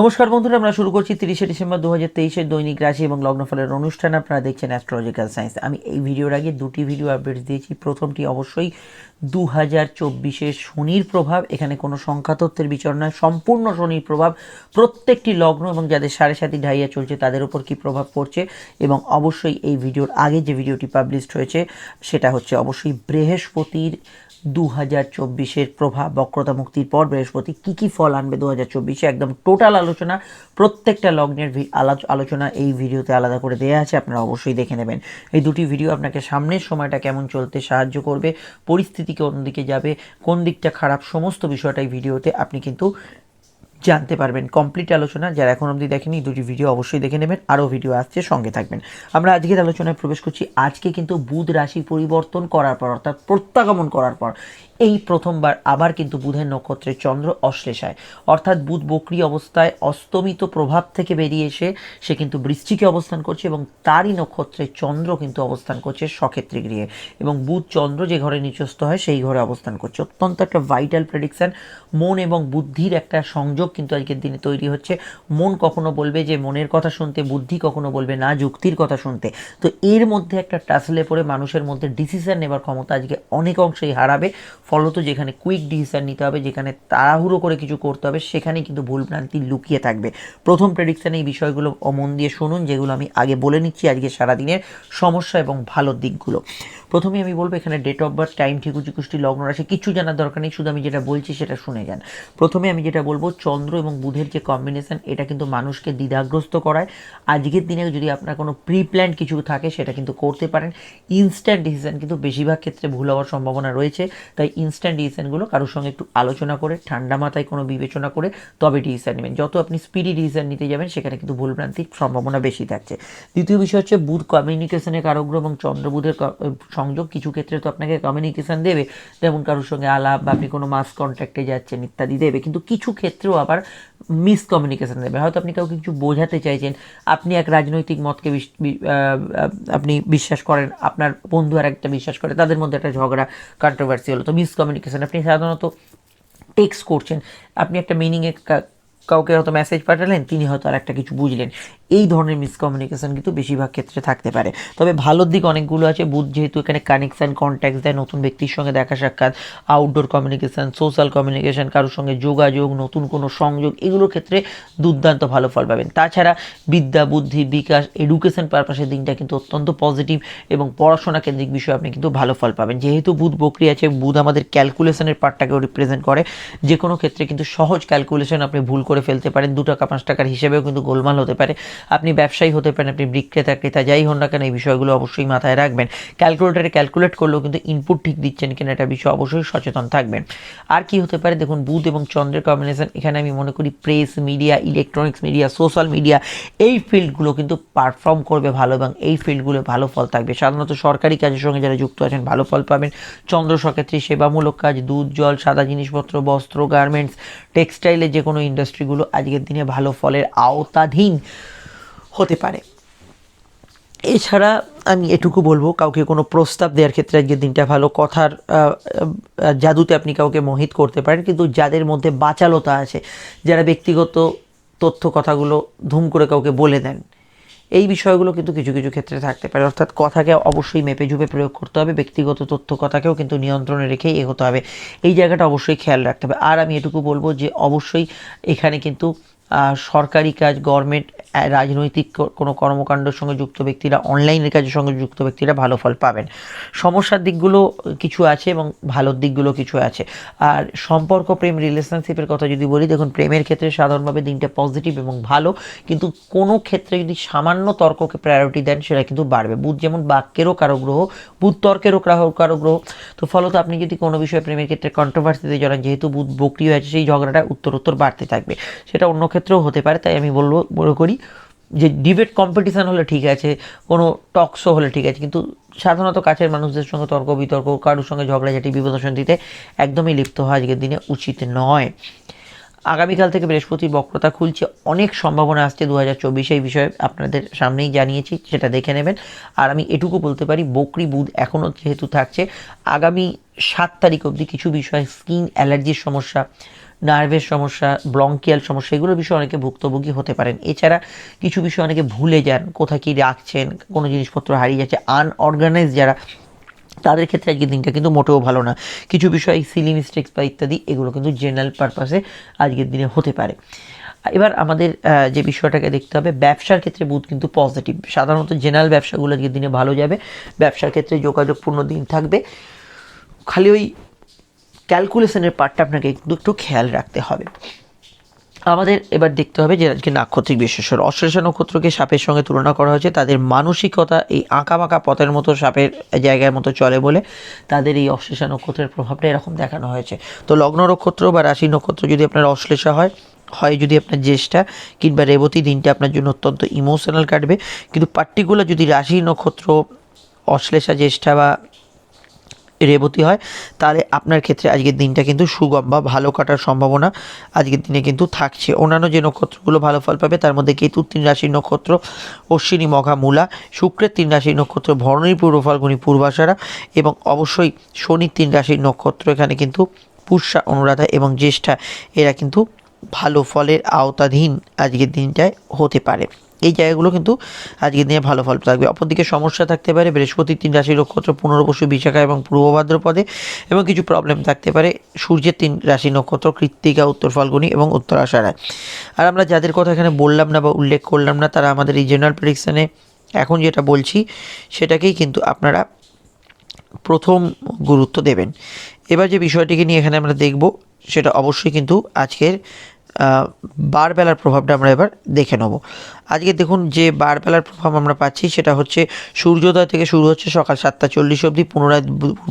নমস্কার বন্ধুরা, আমরা শুরু করছি তিরিশে ডিসেম্বর দু হাজার তেইশের দৈনিক রাশি এবং লগ্নফলের অনুষ্ঠান। আপনারা দেখছেন অ্যাস্ট্রোলজিক্যাল সায়েন্স আমি এই ভিডিওর আগে দুটি ভিডিও আপডেটস দিয়েছি। প্রথমটি অবশ্যই দু হাজার চব্বিশের শনির প্রভাব। এখানে কোনো সংখ্যাতত্ত্বের বিচার নয়, সম্পূর্ণ শনির প্রভাব। প্রত্যেকটি লগ্ন এবং যাদের সাড়ে সাতি ঢাইয়া চলছে, তাদের উপর কী প্রভাব পড়ছে? এবং অবশ্যই এই ভিডিওর আগে যে ভিডিওটি পাবলিশড হয়েছে, সেটা হচ্ছে অবশ্যই বৃহস্পতির দু হাজার চব্বিশের প্রভাব, বক্রতা মুক্তির পর বৃহস্পতি কী কী ফল আনবে দু হাজার চব্বিশে? একদম টোটাল আলোচনা, প্রত্যেকটা লগ্নের আলোচনা এই ভিডিওতে আলাদা করে দেওয়া আছে, আপনারা অবশ্যই দেখে নেবেন। এই দুটি ভিডিও আপনাকে সামনের সময়টা কেমন চলতে সাহায্য করবে পরিস্থিতিকে অন্যদিকে যাবে, কোন দিকটা খারাপ, সমস্ত বিষয়টাই ভিডিওতে আপনি কিন্তু জানতে পারবেন। কমপ্লিট আলোচনা যারা এখন অবধি দেখেনি, দুটি ভিডিও অবশ্যই দেখে নেবেন, আরও ভিডিও আসছে, সঙ্গে থাকবেন। আমরা আজকের আলোচনায় প্রবেশ করছি, আজকে কিন্তু বুধ রাশি পরিবর্তন করার পর, অর্থাৎ প্রত্যাগমন করার পর। এই প্রথমবার আবার কিন্তু বুধের নক্ষত্রে চন্দ্র অশ্লেষায়। অর্থাৎ বুধ বক্রি অবস্থায় অস্তমিত প্রভাব থেকে বেরিয়ে এসে সে কিন্তু বৃশ্চিকে অবস্থান করছে এবং তারই নক্ষত্রে চন্দ্র কিন্তু অবস্থান করছে সক্ষেত্রে গৃহে। এবং বুধ চন্দ্র যে ঘরে নিচস্থ হয়, সেই ঘরে অবস্থান করছে। অত্যন্ত একটা ভাইটাল প্রেডিকশন মন এবং বুদ্ধির একটা সংযোগ কিন্তু আজকের দিনে তৈরি হচ্ছে। মন কখনো বলবে যে মনের কথা শুনতে, বুদ্ধি কখনো বলবে না, যুক্তির কথা শুনতে। তো এর মধ্যে একটা টাসলে পড়ে মানুষের মধ্যে ডিসিশন নেবার ক্ষমতা আজকে অনেক অংশেই হারাবে। ফলত যেখানে কুইক ডিসিশন নিতে হবে, যেখানে তাড়াহুড়ো করে কিছু করতে হবে, সেখানেই কিন্তু ভুলভ্রান্তি লুকিয়ে থাকবে। প্রথম প্রেডিকশানে এই বিষয়গুলো অমন দিয়ে শুনুন, যেগুলো আমি আগে বলে নিচ্ছি আজকে সারাদিনের সমস্যা এবং ভালো দিকগুলো। প্রথমে আমি বলব এখানে ডেট অফ বার্থ টাইম ঠিকুচি কুষ্টি লগ্ন, রাশি, কিছু জানার দরকার নেই, শুধু আমি যেটা বলছি সেটা শুনে যান। প্রথমে আমি যেটা বলব, চন্দ্র এবং বুধের যে কম্বিনেশন এটা কিন্তু মানুষকে দ্বিধাগ্রস্ত করায়। আজকের দিনে যদি আপনার কোনো প্রি প্ল্যান কিছু থাকে, সেটা কিন্তু করতে পারেন। ইনস্ট্যান্ট ডিসিশন কিন্তু বেশিরভাগ ক্ষেত্রে ভুল হওয়ার সম্ভাবনা রয়েছে। তাই ইনস্ট্যান্ট ডিসিশনগুলো কারোর সঙ্গে একটু আলোচনা করে, ঠান্ডা মাথায় কোনো বিবেচনা করে, তবে ডিসিশন নেবেন। যত আপনি স্পিডি ডিসিশন নিতে যাবেন, সেখানে কিন্তু ভুলভ্রান্তির সম্ভাবনা বেশি থাকছে। দ্বিতীয় বিষয় হচ্ছে, বুধ কমিউনিকেশনের কারগ্রহ এবং চন্দ্র বুধের ক- সংযোগ কিছু ক্ষেত্রে তো আপনাকে কমিউনিকেশন দেবে। যেমন কারোর সঙ্গে আলাপ বা আপনি কোনো মাস কন্ট্যাক্টে যাচ্ছেন ইত্যাদি দেবে। কিন্তু কিছু ক্ষেত্রেও আবার মিস কমিউনিকেশন দেবে। হয়তো আপনি কাউকে কিছু বোঝাতে চাইছেন, আপনি এক রাজনৈতিক মতকে আপনি বিশ্বাস করেন, আপনার বন্ধু আর একটা বিশ্বাস করে, তাদের মধ্যে একটা ঝগড়া কন্ট্রোভার্সি হলো তো মিস কমিউনিকেশন আপনি সাধারণত টেক্সট করছেন, আপনি একটা মিনিংয়ে কাউকে হয়তো মেসেজ পাঠালেন, তিনি হয়তো আর একটা কিছু বুঝলেন। এই ধরনের মিসকমিউনিকেশন কিন্তু বেশিরভাগ ক্ষেত্রে থাকতে পারে। তবে ভালোর দিক অনেকগুলো আছে। বুধ যেহেতু এখানে কানেকশন কন্ট্যাক্ট দেয়, নতুন ব্যক্তির সঙ্গে দেখা সাক্ষাৎ আউটডোর কমিউনিকেশন সোশ্যাল কমিউনিকেশান কারোর সঙ্গে যোগাযোগ, নতুন কোনো সংযোগ, এগুলোর ক্ষেত্রে দুর্দান্ত ভালো ফল পাবেন। তাছাড়া বিদ্যা, বুদ্ধি, বিকাশ এডুকেশন পারপাসের দিনটা কিন্তু অত্যন্ত পজিটিভ এবং পড়াশোনা কেন্দ্রিক বিষয়ে আপনি কিন্তু ভালো ফল পাবেন। যেহেতু বুধ বকরি আছে বুধ আমাদের ক্যালকুলেশনের পার্টটাকেও রিপ্রেজেন্ট করে। যে কোনো ক্ষেত্রে কিন্তু সহজ ক্যালকুলেশন আপনি ভুল করে ফেলতে পারেন। দু টাকা পাঁচ টাকার হিসেবেও কিন্তু গোলমাল হতে পারে। আপনি ব্যবসায়ী হতে পারেন, আপনি বিক্রেতা, ক্রেতা, যাই হন না কেন এই বিষয়গুলো অবশ্যই মাথায় রাখবেন। ক্যালকুলেটারে ক্যালকুলেট করলেও কিন্তু ইনপুট ঠিক দিচ্ছেন কিনা এটা বিষয়ে অবশ্যই সচেতন থাকবেন। আর কি হতে পারে দেখুন, বুধ এবং চন্দ্রের কম্বিনেশন এখানে আমি মনে করি press media electronics media social media এই ফিল্ডগুলো কিন্তু পারফর্ম করবে ভালো এবং এই ফিল্ডগুলো ভালো ফল থাকবে। সাধারণত সরকারি কাজের সঙ্গে যারা যুক্ত আছেন ভালো ফল পাবেন। চন্দ্র সক্ষেত্রী সেবামূলক কাজ, দুধ, জল, সাদা জিনিসপত্র, বস্ত্র গার্মেন্টস টেক্সটাইলের যে কোনো ইন্ডাস্ট্রিগুলো আজকের দিনে ভালো ফলের আওতাধীন। হতে পারে। এছাড়া আমি এটুকু বলব, কাউকে কোনো প্রস্তাব দেওয়ার ক্ষেত্রে আজকের দিনটা ভালো। কথার জাদুতে আপনি কাউকে মোহিত করতে পারেন, কিন্তু যাদের মধ্যে বাচালতা আছে, যারা ব্যক্তিগত তথ্য কথাগুলো ধুম করে কাউকে বলে দেন, এই বিষয়গুলো কিন্তু কিছু কিছু ক্ষেত্রে থাকতে পারে। অর্থাৎ কথাকে অবশ্যই মেপে ঝুপে প্রয়োগ করতে হবে, ব্যক্তিগত তথ্য কথাকেও কিন্তু নিয়ন্ত্রণে রেখেই এগোতে হবে। এই জায়গাটা অবশ্যই খেয়াল রাখতে হবে। আর আমি এটুকু বলব যে, অবশ্যই এখানে কিন্তু সরকারি কাজ গভর্নমেন্ট রাজনৈতিক কোনো কর্মকাণ্ডের সঙ্গে যুক্ত ব্যক্তিরা অনলাইনের কাজের সঙ্গে যুক্ত ব্যক্তিরা ভালো ফল পাবেন। সমস্যার দিকগুলো কিছু আছে এবং ভালোর দিকগুলো কিছু আছে। আর সম্পর্ক, প্রেম রিলেশনশিপের কথা যদি বলি, দেখুন, প্রেমের ক্ষেত্রে সাধারণভাবে দিনটা পজিটিভ এবং ভালো, কিন্তু কোনো ক্ষেত্রে যদি সামান্য তর্ককে প্রায়োরিটি দেন, সেটা কিন্তু বাড়বে। বুধ যেমন বাক্যেরও কারও গ্রহ বুধ তর্কেরও কারও গ্রহ তো ফলত আপনি যদি কোনো বিষয়ে প্রেমের ক্ষেত্রে কন্ট্রোভার্সিতে জড়ান, যেহেতু বুধ বক্রি হয়েছে সেই ঝগড়াটা উত্তর উত্তর বাড়তে থাকবে। সেটা অন্য ক্ষেত্রেও হতে পারে, তাই আমি বলব, মনে করি যে ডিবেট কম্পিটিশান হলে ঠিক আছে, কোনো টক শো হলে ঠিক আছে, কিন্তু সাধারণত কাছের মানুষদের সঙ্গে তর্ক বিতর্ক, কারোর সঙ্গে ঝগড়াঝাটি বিপদ দিতে একদমই লিপ্ত হওয়া আজকের দিনে উচিত নয়। আগামীকাল থেকে বৃহস্পতির বক্রতা খুলছে, অনেক সম্ভাবনা আসছে দু হাজার চব্বিশে, এই বিষয়ে আপনাদের সামনেই জানিয়েছি, সেটা দেখে নেবেন। আর আমি এটুকু বলতে পারি, বকরি বুধ এখনও যেহেতু থাকছে, আগামী সাত তারিখ অবধি কিছু বিষয়ে স্কিন অ্যালার্জির সমস্যা নার্ভের সমস্যা, ব্লঙ্কিয়াল সমস্যা এগুলোর বিষয়ে অনেকে ভুক্তভোগী হতে পারেন। এছাড়া কিছু বিষয় অনেকে ভুলে যান, কোথায় কী রাখছেন, কোনো জিনিসপত্র হারিয়ে যাচ্ছে। আনঅর্গানাইজ যারা, তাদের ক্ষেত্রে আজকের দিনটা কিন্তু মোটেও ভালো না। কিছু বিষয় সিলি মিস্টেক্স বা ইত্যাদি, এগুলো কিন্তু জেনারেল পারপাসে আজকের দিনে হতে পারে। এবার আমাদের যে বিষয়টাকে দেখতে হবে, ব্যবসার ক্ষেত্রে বুধ কিন্তু পজিটিভ সাধারণত জেনারেল ব্যবসাগুলো আজকের দিনে ভালো যাবে। ব্যবসার ক্ষেত্রে যোগাযোগপূর্ণ দিন থাকবে। খালি ওই ক্যালকুলেশনের পার্টটা আপনাকে একটু একটু খেয়াল রাখতে হবে। আমাদের এবার দেখতে হবে যে আজকে নাক্ষত্রিক বিশেষণ অশ্লেষা নক্ষত্রকে সাপের সঙ্গে তুলনা করা হয়েছে, তাদের মানসিকতা এই আঁকা বাঁকা পথের মতো, সাপের জায়গার মতো চলে বলে তাদের এই অশ্লেষা নক্ষত্রের প্রভাবটা এরকম দেখানো হয়েছে। তো লগ্ন নক্ষত্র বা রাশি নক্ষত্র যদি আপনার অশ্লেষা হয় হয় যদি আপনার জ্যেষ্ঠা কিংবা রেবতী, দিনটা আপনার জন্য অত্যন্ত ইমোশনাল কাটবে। কিন্তু পার্টিকুলার যদি রাশি নক্ষত্র, অশ্লেষা, জ্যেষ্ঠা বা রেবতী হয়, তাহলে আপনার ক্ষেত্রে আজকের দিনটা কিন্তু সুগম বা ভালো কাটার সম্ভাবনা আজকের দিনে কিন্তু থাকছে। অন্যান্য যে নক্ষত্রগুলো ভালো ফল পাবে, তার মধ্যে কেতুর তিন রাশির নক্ষত্র, অশ্বিনী মঘা মূলা, শুক্রের তিন রাশির নক্ষত্র, ভরণী পূর্ব ফাল্গুনী পূর্বাশারা এবং অবশ্যই শনির তিন রাশির নক্ষত্র এখানে কিন্তু পুষ্যা, অনুরাধা এবং জ্যেষ্ঠা, এরা কিন্তু ভালো ফলের আওতাধীন আজকের দিনটায় হতে পারে। এই জায়গাগুলো কিন্তু আজকের দিনে ভালো ফল থাকবে। অপরদিকে সমস্যা থাকতে পারে বৃহস্পতির তিন রাশি নক্ষত্র পুনর্বসু, বিশাখা এবং পূর্ব ভাদ্রপদে এবং কিছু প্রবলেম থাকতে পারে। সূর্যের তিন রাশি নক্ষত্র কৃত্তিকা, উত্তর ফাল্গুনি এবং উত্তর আষাঢ়ায় আর আমরা যাদের কথা এখানে বললাম না বা উল্লেখ করলাম না, তারা আমাদের এই জেনারেল প্রেডিকশানে এখন যেটা বলছি, সেটাকেই কিন্তু আপনারা প্রথম গুরুত্ব দেবেন। এবার যে বিষয়টিকে নিয়ে এখানে আমরা দেখব, সেটা অবশ্যই কিন্তু আজকের বারবেলার প্রভাবটা আমরা এবার দেখে নেব। আজকে দেখুন যে বারবেলার প্রভাব আমরা পাচ্ছি সেটা হচ্ছে সূর্যোদয় থেকে শুরু হচ্ছে সকাল সাতটা চল্লিশ অবধি, পুনরায়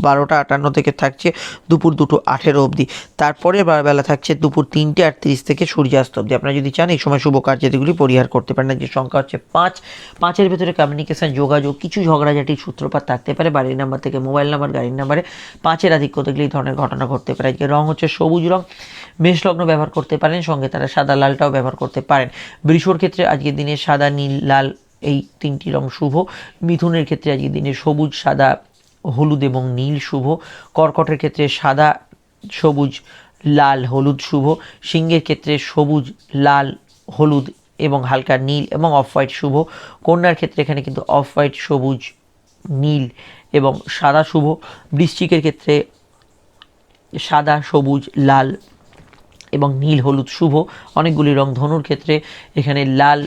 বারোটা আটান্ন থেকে থাকছে দুপুর দুটো আঠেরো অবধি। তারপরে বারবেলা থাকছে দুপুর তিনটে আটত্রিশ থেকে সূর্যাস্ত অবধি। আপনারা যদি চান, এই সময় শুভ কার্যাদিগুলি পরিহার করতে পারেন যে সংখ্যা হচ্ছে পাঁচ। পাঁচের ভেতরে কমিউনিকেশন যোগাযোগ, কিছু ঝগড়াঝাটির সূত্রপাত থাকতে পারে, বাড়ির নাম্বার থেকে মোবাইল নাম্বার গাড়ির নাম্বারে পাঁচের আধিক্য দেখলে এই ধরনের ঘটনা ঘটতে পারে। আজকে রং হচ্ছে সবুজ রং। মেষ লগ্ন ব্যবহার করতে পারেন। সঙ্গে তারা সাদা লালটাও ব্যবহার করতে পারেন। বৃষর ক্ষেত্রে আজকের দিনে সাদা, নীল, লাল এই তিনটি রং শুভ। মিথুনের ক্ষেত্রে আজকের দিনে সবুজ, সাদা, হলুদ এবং নীল শুভ। কর্কটের ক্ষেত্রে সাদা, সবুজ, লাল, হলুদ শুভ। সিংহের ক্ষেত্রে সবুজ, লাল, হলুদ এবং হালকা নীল এবং অফ হোয়াইট শুভ। কন্যার ক্ষেত্রে এখানে কিন্তু অফ হোয়াইট, সবুজ, নীল এবং সাদা শুভ। বৃশ্চিকের ক্ষেত্রে সাদা, সবুজ, লাল এবং নীল, হলুদ শুভ। অনেকগুলি রং ধনুর ক্ষেত্রে এখানে লাল,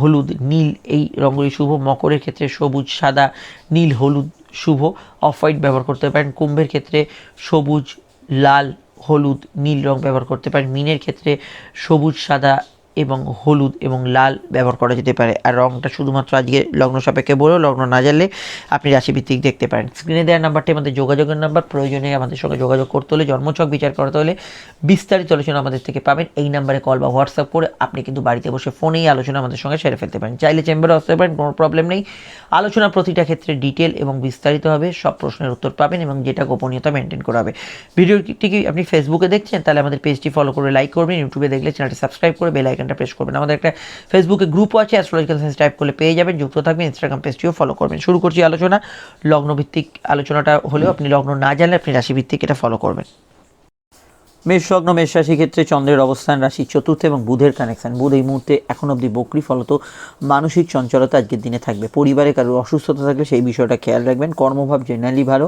হলুদ, নীল, এই রঙগুলি শুভ। মকরের ক্ষেত্রে সবুজ, সাদা, নীল, হলুদ শুভ। অফ হোয়াইট ব্যবহার করতে পারেন। কুম্ভের ক্ষেত্রে সবুজ, লাল, হলুদ, নীল রং ব্যবহার করতে পারেন। মিনের ক্ষেত্রে সবুজ, সাদা এবং হলুদ এবং লাল ব্যবহার করা যেতে পারে। আর রংটা শুধুমাত্র আজকে লগ্ন সাপেক্ষে বলেও লগ্ন না জানলে আপনি রাশিভিত্তিক দেখতে পারেন। স্ক্রিনে দেওয়ার নাম্বারটি আমাদের যোগাযোগের নাম্বার, প্রয়োজনে আমাদের সঙ্গে যোগাযোগ করতে হলে, জন্মছক বিচার করতে হলে বিস্তারিত আলোচনা আমাদের থেকে পাবেন। এই নাম্বারে কল বা হোয়াটসঅ্যাপ করে আপনি কিন্তু বাড়িতে বসে ফোনেই আলোচনা আমাদের সঙ্গে সেরে ফেলতে পারেন। চাইলে চেম্বারে আসতে পারেন, কোনো প্রবলেম নেই। আলোচনা প্রতিটা ক্ষেত্রে ডিটেল এবং বিস্তারিত হবে, সব প্রশ্নের উত্তর পাবেন এবং যেটা গোপনীয়তা মেনটেন করা হবে। ভিডিওটি কি আপনি ফেসবুকে দেখছেন? তাহলে আমাদের পেজটি ফলো করে লাইক করবেন ইউটিউবে দেখলে চ্যানেলটি সাবস্ক্রাইব করে বেল আইকনটা প্রেস করবেন। আমাদের একটা ফেসবুকে গ্রুপও আছে অ্যাস্ট্রোলজিক্যাল সায়েন্স টাইপ করলে পেয়ে যাবেন, যুক্ত থাকবেন ইনস্টাগ্রাম পেজটিও ফলো করবেন। শুরু করছি আলোচনা, লগ্নভিত্তিক আলোচনাটা হলেও আপনি লগ্ন না জানলে আপনি রাশিভিত্তিক এটা ফলো করবেন। মেষ লগ্ন, মেষ রাশি ক্ষেত্রে চন্দ্রের অবস্থান, রাশি চতুর্থ এবং বুধের কানেকশন বুধ এই মুহূর্তে এখন অবধি বকরি, ফলত মানসিক চঞ্চলতা আজকের দিনে থাকবে। পরিবারে কারোর অসুস্থতা থাকলে সেই বিষয়টা খেয়াল রাখবেন। কর্মভাব জেনারেলি ভালো।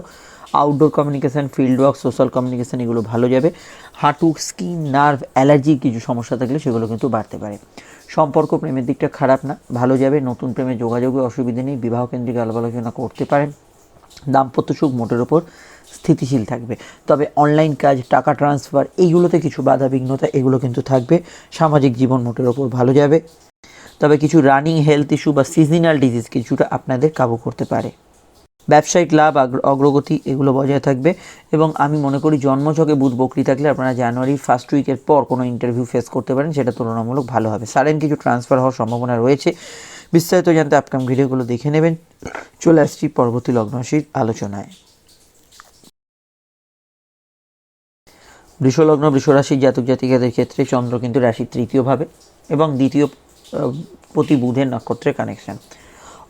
Outdoor communication field work social communication এগুলো ভালো যাবে। হাঁটু স্কিন নার্ভ অ্যালার্জির কিছু সমস্যা থাকলে সেগুলো কিন্তু বাড়তে পারে। সম্পর্ক প্রেমের দিকটা খারাপ না, ভালো যাবে, নতুন প্রেমে যোগাযোগে অসুবিধে নেই, বিবাহ কেন্দ্রিক আলাপ আলোচনা করতে পারেন। দাম্পত্য সুখ মোটের ওপর স্থিতিশীল থাকবে। তবে অনলাইন কাজ, টাকা ট্রান্সফার এইগুলোতে কিছু বাধা, বিঘ্নতা, এগুলো কিন্তু থাকবে। সামাজিক জীবন মোটের ওপর ভালো যাবে। তবে কিছু রানিং হেলথ ইস্যু বা সিজনাল ডিজিজ কিছুটা আপনাদের কাবু করতে পারে। ব্যবসায়িক লাভ অগ্রগতি এগুলো বজায় থাকবে। এবং আমি মনে করি জন্মঝকে বুধ বকরি থাকলে আপনারা জানুয়ারি ফার্স্ট উইকের পর কোনো ইন্টারভিউ ফেস করতে পারেন, সেটা তুলনামূলক ভালো হবে। সাডেন কিছু ট্রান্সফার হওয়ার সম্ভাবনা রয়েছে। বিস্তারিত জানতে আপকাম ভিডিওগুলো দেখে নেবেন। চলে আসছি পরবর্তী লগ্নশীর আলোচনায়। বৃষলগ্ন, বৃষরাশির জাতক জাতিকাদের ক্ষেত্রে চন্দ্র কিন্তু রাশির তৃতীয়ভাবে এবং দ্বিতীয় প্রতি বুধের নক্ষত্রের কানেকশন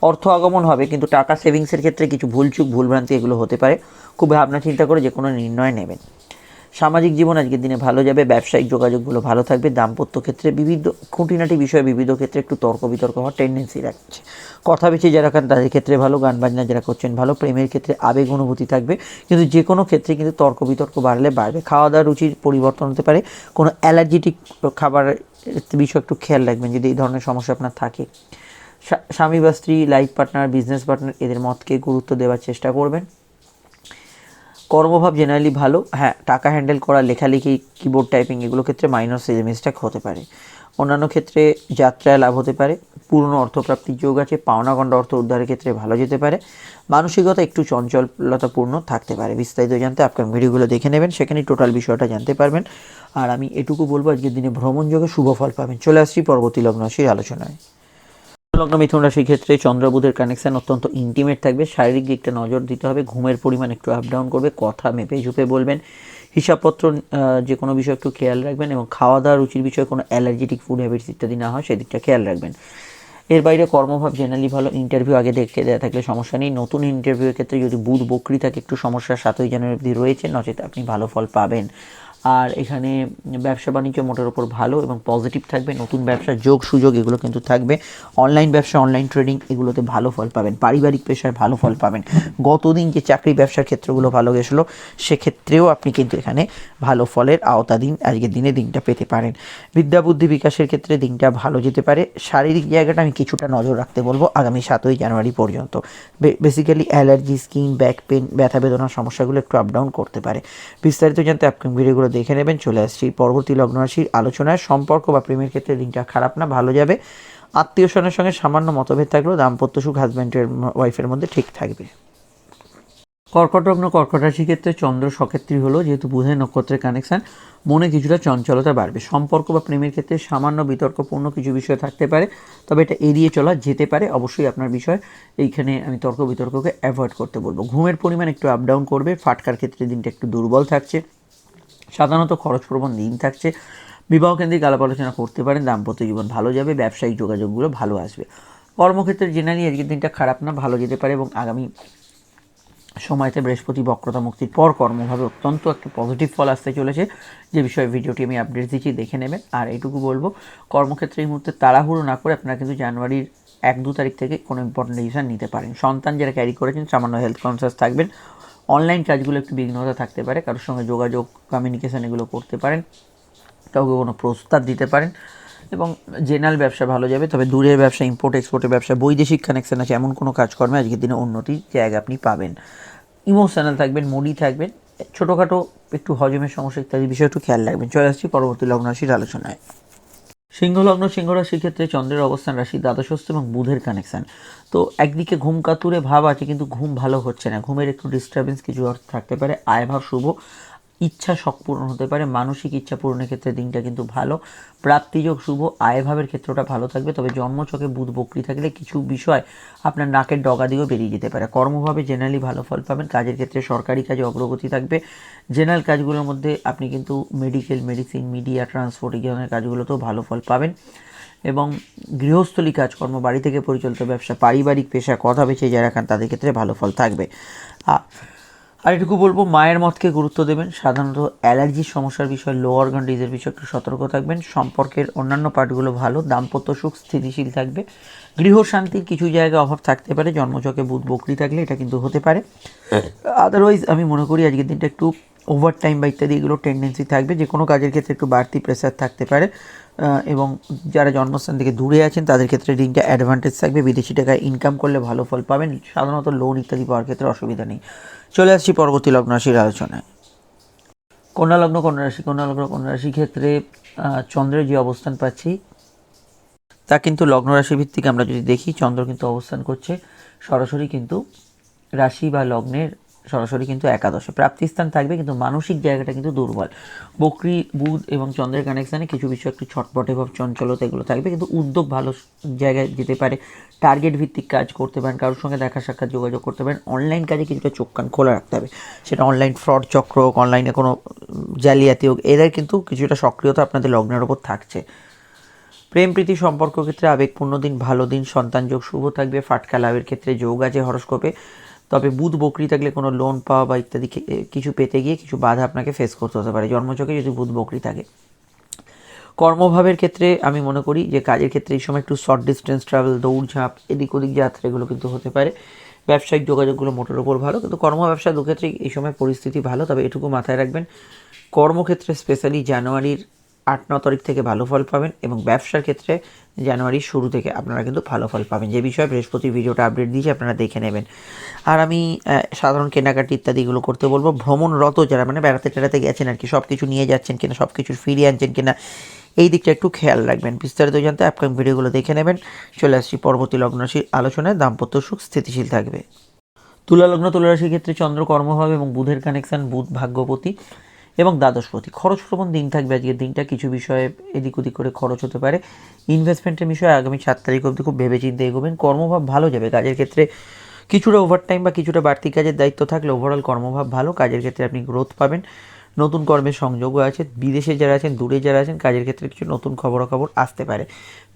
অর্থ আগমন হবে, কিন্তু টাকা সেভিংসের ক্ষেত্রে কিছু ভুলচুক ভুলভ্রান্তি এগুলো হতে পারে। খুব ভাবনা চিন্তা করে যে কোনো নির্ণয় নেবেন। সামাজিক জীবন আজকের দিনে ভালো যাবে, ব্যবসায়িক যোগাযোগগুলো ভালো থাকবে, দাম্পত্য ক্ষেত্রে বিবিধ, খুঁটিনাটি বিষয়ে বিবিধ ক্ষেত্রে একটু তর্ক বিতর্ক হওয়ার টেন্ডেন্সি রাখছে। কথা বেছে যারা খান তাদের ক্ষেত্রে ভালো, গান বাজনা যারা করছেন ভালো, প্রেমের ক্ষেত্রে আবেগ অনুভূতি থাকবে। কিন্তু যে কোনো ক্ষেত্রে কিন্তু তর্ক বিতর্ক বাড়লে বাড়বে। খাওয়া দাওয়ার রুচির পরিবর্তন হতে পারে। কোনো অ্যালার্জেটিক খাবারের বিষয়ে একটু খেয়াল রাখবেন যদি এই ধরনের সমস্যা আপনার থাকে। স্বামী বা স্ত্রী লাইফ পার্টনার বিজনেস পার্টনার এদের মতকে গুরুত্ব দেওয়ার চেষ্টা করবেন। কর্মভাব জেনারেলি ভালো। হ্যাঁ টাকা হ্যান্ডেল করা, লেখালেখি কিবোর্ড টাইপিং এগুলো ক্ষেত্রে মাইনর সেজ মিস্টেক হতে পারে। অন্যান্য ক্ষেত্রে যাত্রায় লাভ হতে পারে। পূর্ণ অর্থপ্রাপ্তির যোগ আছে পাওনাগণ্ড অর্থ উদ্ধারের ক্ষেত্রে ভালো যেতে পারে। মানসিকতা একটু চঞ্চলতাপূর্ণ থাকতে পারে। বিস্তারিত জানতে আপনার ভিডিওগুলো দেখে নেবেন, সেখানে টোটাল বিষয়টা জানতে পারবেন। আর আমি এটুকু বলব, আজকের দিনে ভ্রমণ যোগে শুভ ফল পাবেন। চলে আসছি পরবর্তী লগ্ন রাশির আলোচনায়। লগ্ন মিথুন রাশির ক্ষেত্রে চন্দ্রবুধের কানেকশন অত্যন্ত ইন্টিমেট থাকবে। শারীরিক দিকটা নজর দিতে হবে, ঘুমের পরিমাণ একটু আপ ডাউন করবে, কথা মেপে ঝুপে বলবেন। হিসাবপত্র যে কোনো বিষয় একটু খেয়াল রাখবেন এবং খাওয়া দাওয়া রুচির বিষয়ে কোনো অ্যালার্জেটিক ফুড হ্যাবিটস ইত্যাদি না হয় সেদিকটা খেয়াল রাখবেন। এর বাইরে কর্মভাব জেনারেলি ভালো ইন্টারভিউ আগে দেখে দেওয়া থাকলে সমস্যা নেই। নতুন ইন্টারভিউয়ের ক্ষেত্রে যদি বুধ বকরি থাকে, একটু সমস্যা সাতই জানুয়ারি অবধি রয়েছে, নচেত আপনি ভালো ফল পাবেন। আর এখানে ব্যবসা বাণিজ্য মোটের ওপর ভালো এবং পজিটিভ থাকবে, নতুন ব্যবসার যোগ সুযোগ এগুলো কিন্তু থাকবে। অনলাইন ব্যবসা অনলাইন ট্রেডিং এগুলোতে ভালো ফল পাবেন, পারিবারিক পেশায় ভালো ফল পাবেন। গতদিন যে চাকরি ব্যবসার ক্ষেত্রগুলো ভালো গেছিল, সেক্ষেত্রেও আপনি কিন্তু এখানে ভালো ফলের আওতাধীন আজকের দিনে দিনটা পেতে পারেন। বিদ্যা বুদ্ধি বিকাশের ক্ষেত্রে দিনটা ভালো যেতে পারে। শারীরিক জায়গাটা আমি কিছুটা নজর রাখতে বলব আগামী সাতই জানুয়ারি পর্যন্ত। Basically allergy skin back pain ব্যথা বেদনার সমস্যাগুলো একটু আপ ডাউন করতে পারে। বিস্তারিত জানতে আপনি ভিডিওগুলো দেখে নেবেন, চলে আসছি। পরবর্তী লগ্ন রাশির আলোচনায় সম্পর্ক বা প্রেমের ক্ষেত্রে দিনটা খারাপ না, ভালো যাবে। আত্মীয় স্বজনের সঙ্গে সামান্য মতভেদ থাকলেও দাম্পত্য সুখ হাজব্যান্ডের ওয়াইফের মধ্যে ঠিক থাকবে। কর্কট লগ্ন, কর্কট রাশির ক্ষেত্রে চন্দ্র সক্ষেত্রী হলো, যেহেতু বুধের নক্ষত্রের কানেকশন মনে কিছুটা চঞ্চলতা বাড়বে। সম্পর্ক বা প্রেমের ক্ষেত্রে সামান্য বিতর্কপূর্ণ কিছু বিষয় থাকতে পারে, তবে এটা এড়িয়ে চলা যেতে পারে। অবশ্যই আপনার বিষয়, এইখানে আমি তর্ক বিতর্ককে অ্যাভয়েড করতে বলব। ঘুমের পরিমাণ একটু আপ ডাউন করবে, ফাটকার ক্ষেত্রে দিনটা একটু দুর্বল থাকছে। সাধারণত খরচপ্রবণ দিন থাকছে। বিবাহ কেন্দ্রিক আলাপ আলোচনা করতে পারেন, দাম্পত্য জীবন ভালো যাবে, ব্যবসায়িক যোগাযোগগুলো ভালো আসবে। কর্মক্ষেত্রে জেনারেলি আজকের দিনটা খারাপ না, ভালো যেতে পারে এবং আগামী সময়তে বৃহস্পতি বক্রতা মুক্তির পর কর্মভাবে অত্যন্ত একটা পজিটিভ ফল আসতে চলেছে। যে বিষয়ে ভিডিওটি আমি আপডেট দিচ্ছি, দেখে নেবেন। আর এইটুকু বলব, কর্মক্ষেত্রে এই মুহূর্তে তাড়াহুড়ো না করে আপনারা কিন্তু জানুয়ারির এক দু তারিখ থেকে কোনো ইম্পর্টেন্ট ডিসিশন নিতে পারেন। সন্তান যারা ক্যারি করেছেন, সামান্য হেলথ কনসিয়াস থাকবেন। অনলাইন কাজগুলো একটু বিঘ্নতা থাকতে পারে, কারোর সঙ্গে যোগাযোগ কমিউনিকেশান এগুলো করতে পারেন, কাউকে কোনো প্রস্তাব দিতে পারেন এবং জেনারেল ব্যবসা ভালো যাবে, তবে দূরের ব্যবসা ইম্পোর্ট এক্সপোর্টের ব্যবসা, বৈদেশিক কানেকশন আছে, এমন কোনো কাজকর্মে আজকের দিনে উন্নতির জায়গা আপনি পাবেন। ইমোশনাল থাকবেন মুডি থাকবেন, ছোটোখাটো একটু হজমের সমস্যা ইত্যাদি বিষয়ে একটু খেয়াল রাখবেন। চলে আসছি পরবর্তী লগ্ন রাশির আলোচনায়। সিংহ সিংহরাশির সিংহ রাশির ক্ষেত্রে চন্দ্রের অবস্থান রাশি দ্বাদশস্থ এবং বুধের কানেকশান তো একদিকে ঘুম কাতুরে ভাব আছে, কিন্তু ঘুম ভালো হচ্ছে না। ঘুমের একটু ডিস্টারবেন্স কিছু অর্থ থাকতে পারে। আয়ভাব শুভ। ইচ্ছা শখ পূরণ হতে পারে, মানসিক ইচ্ছা পূরণের ক্ষেত্রে দিনটা কিন্তু ভালো, প্রাপ্তিযোগ শুভ, আয়ভাবের ক্ষেত্রটা ভালো থাকবে, তবে জন্মচকে বুধ বকরি থাকলে কিছু বিষয় আপনার নাকের ডগা দিয়েও বেরিয়ে যেতে পারে। কর্মভাবে জেনারেলি ভালো ফল পাবেন, কাজের ক্ষেত্রে সরকারি কাজে অগ্রগতি থাকবে জেনারেল কাজগুলোর মধ্যে আপনি কিন্তু মেডিকেল মেডিসিন মিডিয়া ট্রান্সপোর্ট এই ধরনের কাজগুলোতেও ভালো ফল পাবেন এবং গৃহস্থলী কাজকর্ম, বাড়ি থেকে পরিচালিত ব্যবসা, পারিবারিক পেশা, কথা বেছে যারা খান তাদের ক্ষেত্রে ভালো ফল থাকবে। আর এটুকু বলব মায়ের মতকে গুরুত্ব দেবেন। সাধারণত অ্যালার্জির সমস্যার বিষয়ে লো অর্গান ডিজের বিষয়ে একটু সতর্ক থাকবেন। সম্পর্কের অন্যান্য পার্টগুলো ভালো দাম্পত্য সুখ স্থিতিশীল থাকবে। গৃহ শান্তির কিছু জায়গায় অভাব থাকতে পারে জন্মচকে বুধ বকরি থাকলে এটা কিন্তু হতে পারে। আদারওয়াইজ আমি মনে করি আজকের দিনটা একটু ওভার টাইম বা ইত্যাদি এগুলো টেন্ডেন্সি থাকবে। যে কোনো কাজের ক্ষেত্রে একটু বাড়তি প্রেসার থাকতে পারে। এবং যারা জন্মস্থান থেকে দূরে আছেন, তাদের ক্ষেত্রে ঋণটা অ্যাডভান্টেজ থাকবে। বিদেশি টাকায় ইনকাম করলে ভালো ফল পাবেন। সাধারণত লোন ইত্যাদি পাওয়ার ক্ষেত্রে অসুবিধা নেই। চলে আসছি পরবর্তী লগ্ন রাশির আলোচনায়। কন্যা লগ্ন, কন্যা রাশি, কন্যা লগ্ন, কন্যা ক্ষেত্রে চন্দ্রের যে অবস্থান পাচ্ছি, তা কিন্তু লগ্ন রাশি ভিত্তিক আমরা যদি দেখি, চন্দ্র কিন্তু অবস্থান করছে। সরাসরি কিন্তু রাশি বা লগ্নের সরাসরি কিন্তু একাদশে। প্রাপ্তিস্থান থাকবে, কিন্তু মানসিক জায়গাটা কিন্তু দুর্বল। বকরি, বুধ এবং চন্দ্রের কানেকশানে কিছু বিষয় একটু ছটপটে ভাব চঞ্চলতা এগুলো থাকবে, কিন্তু উদ্যোগ ভালো জায়গায় যেতে পারে। টার্গেট ভিত্তিক কাজ করতে পারেন, কারোর সঙ্গে দেখা সাক্ষাৎ যোগাযোগ করতে পারেন। অনলাইন কাজে কিছুটা চোখ কান খোলা রাখতে হবে। সেটা অনলাইন ফ্রড চক্র হোক অনলাইনে কোনো জালিয়াতি হোক, এদের কিন্তু কিছুটা সক্রিয়তা আপনাদের লগ্নের ওপর থাকছে। প্রেম, প্রীতি, সম্পর্ক ক্ষেত্রে আবেগপূর্ণ দিন, ভালো দিন, সন্তান যোগ, শুভ থাকবে, ফাটকা লাভের ক্ষেত্রে যোগ আছে হরস্কোপে তবে বুধ বকরি থাকলে কোনো লোন পাওয়া বা ইত্যাদি কিছু পেতে গিয়ে কিছু বাধা আপনাকে ফেস করতে হতে পারে। জন্মচকে যদি বুধ বকরি থাকে। কর্মভাবের ক্ষেত্রে আমি মনে করি যে কাজের ক্ষেত্রে এই সময় একটু শর্ট ডিস্টেন্স ট্রাভেল দৌড়ঝাঁপ এদিক ওদিক যাত্রা এগুলো কিন্তু হতে পারে। ব্যবসায়িক যোগাযোগগুলো মোটের ওপর ভালো, কিন্তু কর্ম ব্যবসা দুক্ষেত্রেই এই সময় পরিস্থিতি ভালো, তবে এটুকু মাথায় রাখবেন, কর্মক্ষেত্রে স্পেশালি জানুয়ারির আট, ন তারিখ থেকে ভালো ফল পাবেন এবং ব্যবসার ক্ষেত্রে জানুয়ারির শুরু থেকে আপনারা কিন্তু ভালো ফল পাবেন। যে বিষয়ে বৃহস্পতির ভিডিওটা আপডেট দিয়েছি, আপনারা দেখে নেবেন। আর আমি সাধারণ কেনাকাটি ইত্যাদিগুলো করতে বলব। ভ্রমণরত যারা মানে বেড়াতে টেড়াতে গেছেন আর কি সব কিছু নিয়ে যাচ্ছেন কিনা সব কিছু ফিরিয়ে আনছেন কিনা, এই দিকটা একটু খেয়াল রাখবেন। বিস্তারিত জানতে আপকামিং ভিডিওগুলো দেখে নেবেন। চলে আসছি পরবর্তী লগ্নরাশির আলোচনায়। দাম্পত্য সুখ স্থিতিশীল থাকবে। তুলা লগ্ন, তুলা রাশির ক্ষেত্রে চন্দ্র কর্মভাব এবং বুধের কানেকশান বুধ ভাগ্যপতি। এবং দ্বাদশ দ্বাদশপতি খরচ প্রবণ দিন থাকবে আজকের দিনটা। কিছু বিষয়ে এদিক ওদিক করে খরচ হতে পারে। ইনভেস্টমেন্টের বিষয়ে আগামী সাত তারিখ অবধি খুব ভেবেচিন্তে এগোবেন। কর্মভাব ভালো যাবে। কাজের ক্ষেত্রে কিছুটা ওভারটাইম বা কিছুটা বাড়তি কাজের দায়িত্ব থাকলে ওভারঅল কর্মভাব ভালো। কাজের ক্ষেত্রে আপনি গ্রোথ পাবেন। নতুন কর্মের সংযোগও আছে। বিদেশে যারা আছেন, দূরে যারা আছেন, কাজের ক্ষেত্রে কিছু নতুন খবরাখবর আসতে পারে।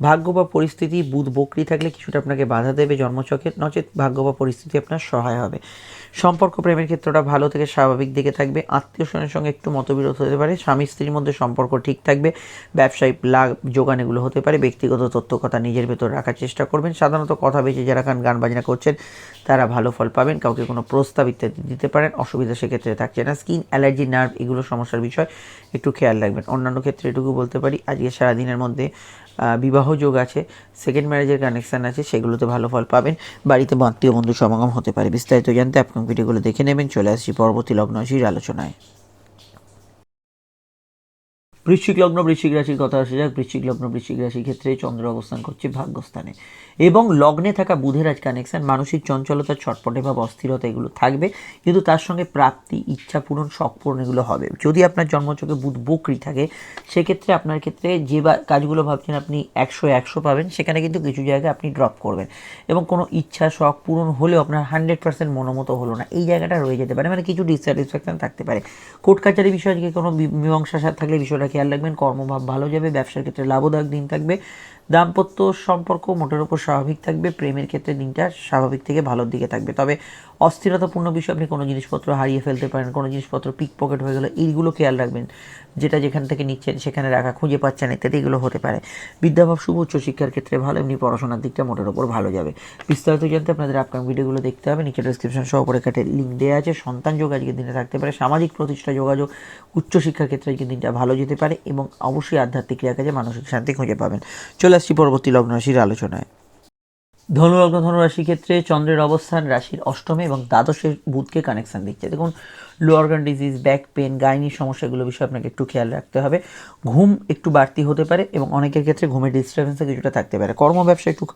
ভাগ্য বা পরিস্থিতি, বুধ বকরি থাকলে কিছুটা আপনাকে বাধা দেবে জন্মচকের নচেত ভাগ্য বা পরিস্থিতি আপনার সহায় হবে। সম্পর্ক প্রেমের ক্ষেত্রটা ভালো থেকে স্বাভাবিক দিকে থাকবে, আত্মীয় স্বজনের সঙ্গে একটু মতবিরোধ হতে পারে, স্বামী স্ত্রীর মধ্যে সম্পর্ক ঠিক থাকবে ব্যবসায়িক লাভ যোগান এগুলো হতে পারে, ব্যক্তিগত তথ্য কথা নিজের ভেতর রাখার চেষ্টা করবেন, সাধারণত কথা বেশি যারা গান গান বাজনা করছেন, তারা ভালো ফল পাবেন, কাউকে কোনো প্রস্তাব ইত্যাদি দিতে পারেন, অসুবিধা সেক্ষেত্রে থাকছে না, স্কিন, অ্যালার্জি, নার্ভ এগুলো সমস্যার বিষয়, একটু খেয়াল রাখবেন। অন্যান্য ক্ষেত্রে এটুকু বলতে পারি, আজকে সারাদিনের মধ্যে বিবাহ যোগ আছে সেকেন্ড ম্যারেজের কানেকশান আছে, সেগুলোতে ভালো ফল পাবেন, বাড়িতে আত্মীয় বন্ধু সমাগম হতে পারে, বিস্তারিত জানতে আপনার ভিডিওগুলো দেখে নেবেন, চলে আসছি পরবর্তী লগ্ন রাশির আলোচনায়। বৃশ্চিক লগ্ন, বৃশ্চিক রাশির কথা আসা যাক। বৃশ্চিক লগ্ন, বৃশ্চিক রাশির ক্ষেত্রে চন্দ্র অবস্থান করছে ভাগ্যস্থানে। এবং লগ্নে থাকা বুধের আজ কানেকশান মানসিক চঞ্চলতা, ছটপটে বা অস্থিরতা এগুলো থাকবে, কিন্তু তার সঙ্গে প্রাপ্তি, ইচ্ছা পূরণ শখ পূরণ এগুলো হবে। যদি আপনার জন্মচকে বুধ বকরি থাকে, সেক্ষেত্রে আপনার ক্ষেত্রে যে বা কাজগুলো ভাবছেন আপনি একশো একশো পাবেন, সেখানে কিন্তু কিছু জায়গায় আপনি ড্রপ করবেন। এবং কোনো ইচ্ছা, শখ পূরণ হলেও আপনার হান্ড্রেড পার্সেন্ট মনোমতো হলো না। এই জায়গাটা রয়ে যেতে পারে মানে কিছু ডিসস্যাটিসফ্যাকশন থাকতে পারে। কোর্ট কাচারি বিষয়ে কোনো মীমাংসা থাকলে বিষয়টা খেয়াল রাখবেন। কর্মভাব ভালো যাবে, ব্যবসার ক্ষেত্রে লাভদায়ক দিন থাকবে। দাম্পত্য সম্পর্ক মোটের উপর স্বাভাবিক থাকবে, প্রেমের ক্ষেত্রে দিনটা স্বাভাবিক থেকে ভালোর দিকে থাকবে। তবে অস্থিরতাপূর্ণ বিষয়, আপনি কোনো জিনিসপত্র হারিয়ে ফেলতে পারেন, কোনো জিনিসপত্র পিক পকেট হয়ে গেলে এইগুলো খেয়াল রাখবেন, যেটা যেখান থেকে নিচ্ছেন সেখানে রাখা, খুঁজে পাচ্ছেন ইত্যাদি, এগুলো হতে পারে। বিদ্যাভাব শুভ উচ্চশিক্ষার ক্ষেত্রে ভালো, এমনি পড়াশোনার দিকটা মোটের ওপর ভালো যাবে। বিস্তারিত জানতে আপনাদের আপকামিং ভিডিওগুলো দেখতে হবে, নিচে ডিসক্রিপশন সহ পরে কাটে লিঙ্ক দেওয়া আছে। সন্তান যোগ আজকের দিনে থাকতে পারে, সামাজিক প্রতিষ্ঠা, যোগাযোগ উচ্চশিক্ষার ক্ষেত্রে আজকের দিনটা ভালো যেতে পারে এবং অবশ্যই আধ্যাত্মিক ক্রিয়াকাজে মানসিক শান্তি খুঁজে পাবেন। চলে আসছি পরবর্তী লগ্ন রাশির আলোচনায়। ধনুলগ্ন ধনুরাশির ক্ষেত্রে চন্দ্রের অবস্থান রাশির অষ্টমে এবং দ্বাদশের বুধকে কানেকশান দিচ্ছে। দেখুন low organ disease back pain gynae সমস্যাগুলো বিষয়ে আপনাকে একটু খেয়াল রাখতে হবে। ঘুম একটু বাড়তি হতে পারে এবং অনেকের ক্ষেত্রে ঘুমের ডিস্টারবেন্সে কিছুটা থাকতে পারে। কর্ম ব্যবসা একটু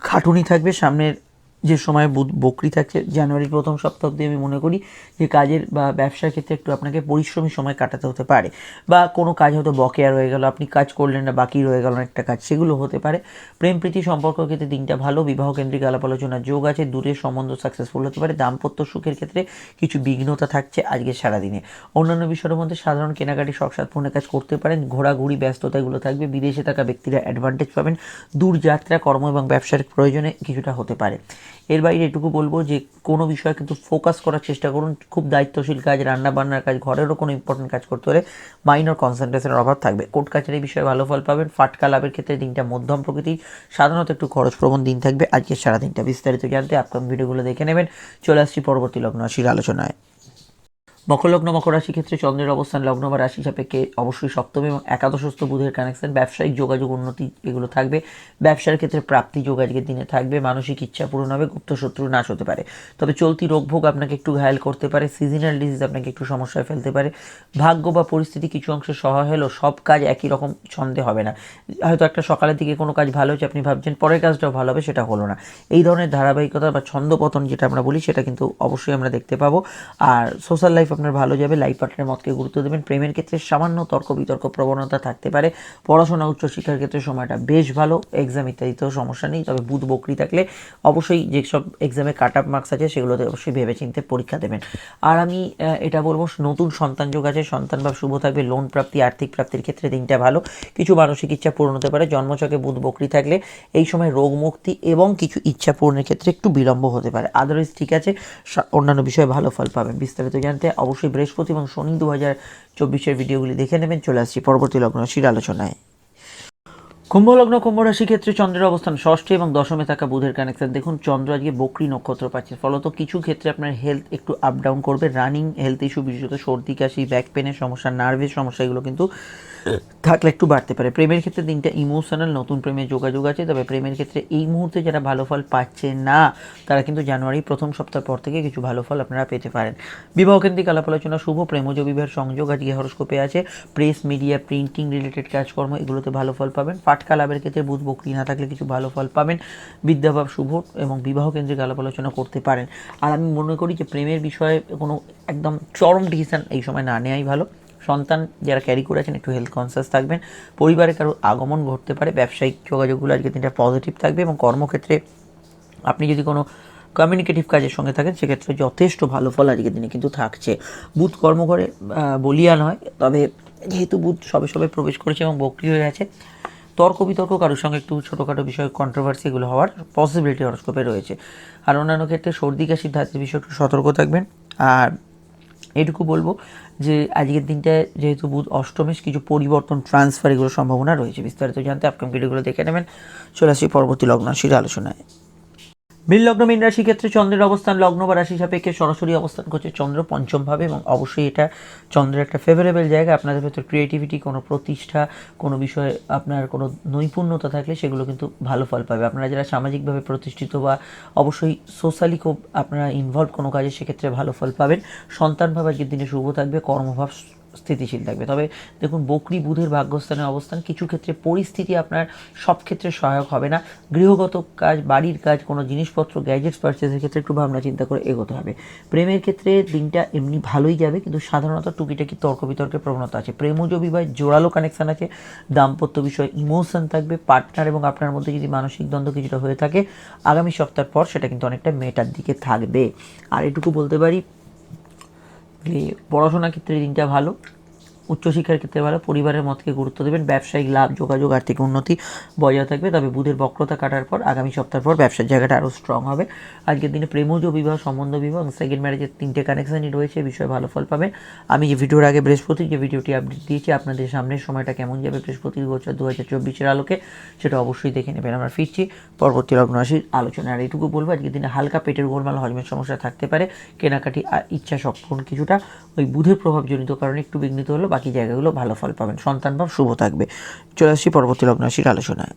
খাটুনি থাকবে, সামনের যে সময় বুধ বকরি থাকছে জানুয়ারির প্রথম সপ্তাহ অব্দি আমি মনে করি যে কাজের বা ব্যবসার ক্ষেত্রে একটু আপনাকে পরিশ্রমী সময় কাটাতে হতে পারে। বা কোনো কাজ হয়তো বকেয়া রয়ে গেল, আপনি কাজ করলেন না, বাকি রয়ে গেল একটা কাজ, সেগুলো হতে পারে। প্রেম, প্রীতি সম্পর্ক ক্ষেত্রে দিনটা ভালো, বিবাহ কেন্দ্রিক আলাপ আলোচনার যোগ আছে দূরের সম্বন্ধ সাকসেসফুল হতে পারে। দাম্পত্য সুখের ক্ষেত্রে কিছু বিঘ্নতা থাকছে আজকে সারাদিনে। অন্যান্য বিষয়ের মধ্যে সাধারণ কেনাকাটি শখ সাতপূর্ণের কাজ করতে পারেন। ঘোরাঘুরি ব্যস্ততা এগুলো থাকবে। বিদেশে থাকা ব্যক্তিরা অ্যাডভান্টেজ পাবেন। দূর যাত্রা, কর্ম এবং ব্যবসার প্রয়োজনে কিছুটা হতে পারে। এর বাইরে এটুকু বলব যে কোনো বিষয়ে কিন্তু ফোকাস করার চেষ্টা করুন। খুব দায়িত্বশীল কাজ রান্না বান্নার কাজ, ঘরেরও কোনো ইম্পর্টেন্ট কাজ করতে হলে মাইনর কনসেন্ট্রেশনের অভাব থাকবে। কোর্ট কাছারি বিষয়ে ভালো ফল পাবেন। ফাটকা লাভের ক্ষেত্রে দিনটা মধ্যম প্রকৃতির সাধারণত একটু খরচ প্রবণ দিন থাকবে। আজকের সারাদিনটা বিস্তারিত জানতে আপকামিং ভিডিওগুলো দেখে নেবেন। চলে আসছি পরবর্তী লগ্ন রাশির আলোচনায়। মকর লগ্ন মকর রাশির ক্ষেত্রে চন্দ্রের অবস্থান, লগ্ন বা রাশি সাপেক্ষে অবশ্যই সপ্তম এবং একাদশস্থ বুধের কানেকশন ব্যবসায়িক যোগাযোগ উন্নতি এগুলো থাকবে। ব্যবসার ক্ষেত্রে প্রাপ্তি যোগ আজকের দিনে থাকবে, মানসিক ইচ্ছা পূরণ হবে, গুপ্ত শত্রু নাশ হতে পারে। তবে চলতি রোগভোগ আপনাকে একটু ঘায়াল করতে পারে সিজনাল ডিজিজ আপনাকে একটু সমস্যায় ফেলতে পারে। ভাগ্য বা পরিস্থিতি কিছু অংশে সহায় হলেও সব কাজ একই রকম ছন্দে হবে না। হয়তো একটা সকালের দিকে কোনো কাজ ভালো হচ্ছে আপনি ভাবছেন পরের কাজটাও ভালো হবে, সেটা হলো না। এই ধরনের ধারাবাহিকতা বা ছন্দপতন যেটা আমরা বলি, সেটা কিন্তু অবশ্যই আমরা দেখতে পাবো। আর সোশ্যাল লাইফ আপনার ভালো যাবে লাইফ পার্টনারের মতকে গুরুত্ব দেবেন। প্রেমের ক্ষেত্রে সামান্য তর্ক বিতর্ক প্রবণতা থাকতে পারে। পড়াশোনা উচ্চশিক্ষার ক্ষেত্রে সময়টা বেশ ভালো এক্সাম ইত্যাদিতেও সমস্যা নেই। তবে বুধ বকরি থাকলে অবশ্যই যেসব এক্সামে কাট আপ মার্কস আছে, সেগুলোতে অবশ্যই ভেবেচিন্তে পরীক্ষা দেবেন। আর আমি এটা বলব, নতুন সন্তান যোগ আছে, সন্তান বা শুভ থাকবে লোন প্রাপ্তি, আর্থিক প্রাপ্তির ক্ষেত্রে দিনটা ভালো। কিছু মানসিক ইচ্ছা পূরণ হতে পারে জন্মচকে বুধ বকরি থাকলে এই সময় রোগ মুক্তি এবং কিছু ইচ্ছা পূরণের ক্ষেত্রে একটু বিলম্ব হতে পারে। আদারওয়াইজ ঠিক আছে অন্যান্য বিষয়ে ভালো ফল পাবেন। বিস্তারিত জানতে অবশ্যই বৃহস্পতি এবং শনি দু হাজার চব্বিশের ভিডিওগুলি দেখে নেবেন। চলে আসছি পরবর্তী লগ্ন রাশির আলোচনায়। কুম্ভ লগ্ন কুম্ভ রাশি ক্ষেত্রে চন্দ্রের অবস্থান ষষ্ঠে এবং দশমে থাকা বুধের কানেকশন দেখুন, চন্দ্র আজকে বকরি নক্ষত্র পাচ্ছে। ফলত কিছু ক্ষেত্রে আপনার হেলথ একটু আপ ডাউন করবে। রানিং হেলথ ইস্যু বিশেষত সর্দি, কাশি ব্যাক পেনের সমস্যা নার্ভের সমস্যা, এগুলো কিন্তু থাকলে একটু বাড়তে পারে। প্রেমের ক্ষেত্রে দিনটা ইমোশনাল নতুন প্রেমের যোগাযোগ আছে, তবে প্রেমের ক্ষেত্রে এই মুহূর্তে যারা ভালো ফল পাচ্ছে না, তারা কিন্তু জানুয়ারি প্রথম সপ্তাহ পর থেকে কিছু ভালো ফল আপনারা পেতে পারেন। বিবাহ কেন্দ্রিক আলাপ আলোচনা, শুভ প্রেমজ বিবাহের সংযোগ আজকে হরস্কোপে আছে। প্রেস মিডিয়া প্রিন্টিং রিলেটেড কাজকর্ম, এগুলোতে ভালো ফল পাবেন। পাটকা লাভের ক্ষেত্রে বুধ বকরি না থাকলে কিছু ভালো ফল পাবেন। বিদ্যাভাব শুভ এবং বিবাহ কেন্দ্রিক আলাপ আলোচনা করতে পারেন। আর আমি মনে করি যে প্রেমের বিষয়ে কোনো একদম চরম ডিসিশন এই সময় না নেওয়াই ভালো। সন্তান যারা ক্যারি করে আছেন একটু হেলথ কনসিয়াস থাকবেন। পরিবারে কারও আগমন ঘটতে পারে ব্যবসায়িক যোগাযোগগুলো আজকে দিনটা পজিটিভ থাকবে এবং কর্মক্ষেত্রে আপনি যদি কোনো কমিউনিকেটিভ কাজের সঙ্গে থাকেন সেক্ষেত্রে যথেষ্ট ভালো ফল আজকের দিনে কিন্তু থাকছে। বুধ কর্মঘরে আহ, বলিয়ান হয় তবে যেহেতু বুধ সবে সবে প্রবেশ করেছে এবং বক্রি হয়ে আছে তর্ক বিতর্ক কারোর সঙ্গে একটু ছোটোখাটো বিষয়ে কন্ট্রোভার্সি এগুলো হওয়ার পসিবিলিটি হরস্কোপে রয়েছে। আর অন্যান্য ক্ষেত্রে সর্দি, কাশি ধাতের বিষয়ে একটু সতর্ক থাকবেন। আর এটুকু বলব যে, আজকের দিনটা যেহেতু বুধ অষ্টমেশ কিছু পরিবর্তন ট্রান্সফার এগুলোর সম্ভাবনা রয়েছে। বিস্তারিত জানতে আপকাম ভিডিওগুলো দেখে নেবেন। চলে আসি পরবর্তী লগ্ন রাশির আলোচনায়। মীন লগ্ন মীন রাশি ক্ষেত্রে চন্দ্রের অবস্থান, লগ্ন বা রাশি সাপেক্ষে সরাসরি অবস্থান করছে চন্দ্র পঞ্চমভাবে এবং অবশ্যই এটা চন্দ্রের একটা ফেভারেবল জায়গা। আপনাদের ভেতর ক্রিয়েটিভিটি কোনো প্রতিষ্ঠা, কোনো বিষয়ে আপনার কোনো নৈপুণ্যতা থাকলে সেগুলো কিন্তু ভালো ফল পাবে। আপনারা যারা সামাজিকভাবে প্রতিষ্ঠিত বা অবশ্যই সোশ্যালি খুব আপনারা ইনভলভ কোনো কাজে, সেক্ষেত্রে ভালো ফল পাবেন। সন্তানভাব আজকের দিনে শুভ থাকবে, কর্মভাব স্থিতিশীল থাকবে। তবে দেখুন, বকরি বুধের ভাগ্যস্থানের অবস্থান, কিছু ক্ষেত্রে পরিস্থিতি আপনার সব ক্ষেত্রে সহায়ক হবে না। গৃহগত কাজ, বাড়ির কাজ, কোনো জিনিসপত্র গ্যাজেটস পারচেসের ক্ষেত্রে একটু ভাবনা চিন্তা করে এগোতে হবে। প্রেমের ক্ষেত্রে দিনটা এমনি ভালোই যাবে, কিন্তু সাধারণত টুকিটাকি তর্ক বিতর্কের প্রবণতা আছে। প্রেমজ বিবাহ জোরালো কানেকশন আছে, দাম্পত্য বিষয়ে ইমোশন থাকবে পার্টনার এবং আপনার মধ্যে যদি মানসিক দ্বন্দ্ব কিছুটা হয়ে থাকে, আগামী সপ্তাহ পর সেটা কিন্তু অনেকটা মেটার দিকে থাকবে। আর এটুকু বলতে পারি পড়াশোনার ক্ষেত্রে দিনটা ভালো। উচ্চশিক্ষার ক্ষেত্রে ভালো, পরিবারের মতকে গুরুত্ব দেবেন, ব্যবসায়িক লাভ, যোগাযোগ, আর্থিক উন্নতি বজায় থাকবে। তবে বুধের বক্রতা কাটার পর, আগামী সপ্তাহ পর ব্যবসার জায়গাটা আরও স্ট্রং হবে। আজকের দিনে প্রেমজ বিবাহ, সম্বন্ধ বিবাহ এবং সেকেন্ড ম্যারেজের তিনটে কানেকশনই রয়েছে বিষয়ে ভালো ফল পাবেন। আমি যে ভিডিওর আগে বৃহস্পতির যে ভিডিওটি আপডেট দিয়েছি, আপনাদের সামনের সময়টা কেমন যাবে বৃহস্পতির গোচর দু হাজার চব্বিশের আলোকে, সেটা অবশ্যই দেখে নেবেন। আমরা ফিরছি পরবর্তী লগ্ন রাশির আলোচনা আর এইটুকু বলব, আজকের দিনে হালকা পেটের গোলমাল, হজমের সমস্যা থাকতে পারে, কেনাকাটি ইচ্ছা সক্ষণ কিছুটা। ওই বুধের প্রভাবজনিত কারণে একটু বিঘ্নিত হলো বাকি জায়গাগুলো ভালো ফল পাবেন। সন্তান ভাব শুভ থাকবে। চলে আসছি পরবর্তী লগ্ন রাশির আলোচনায়।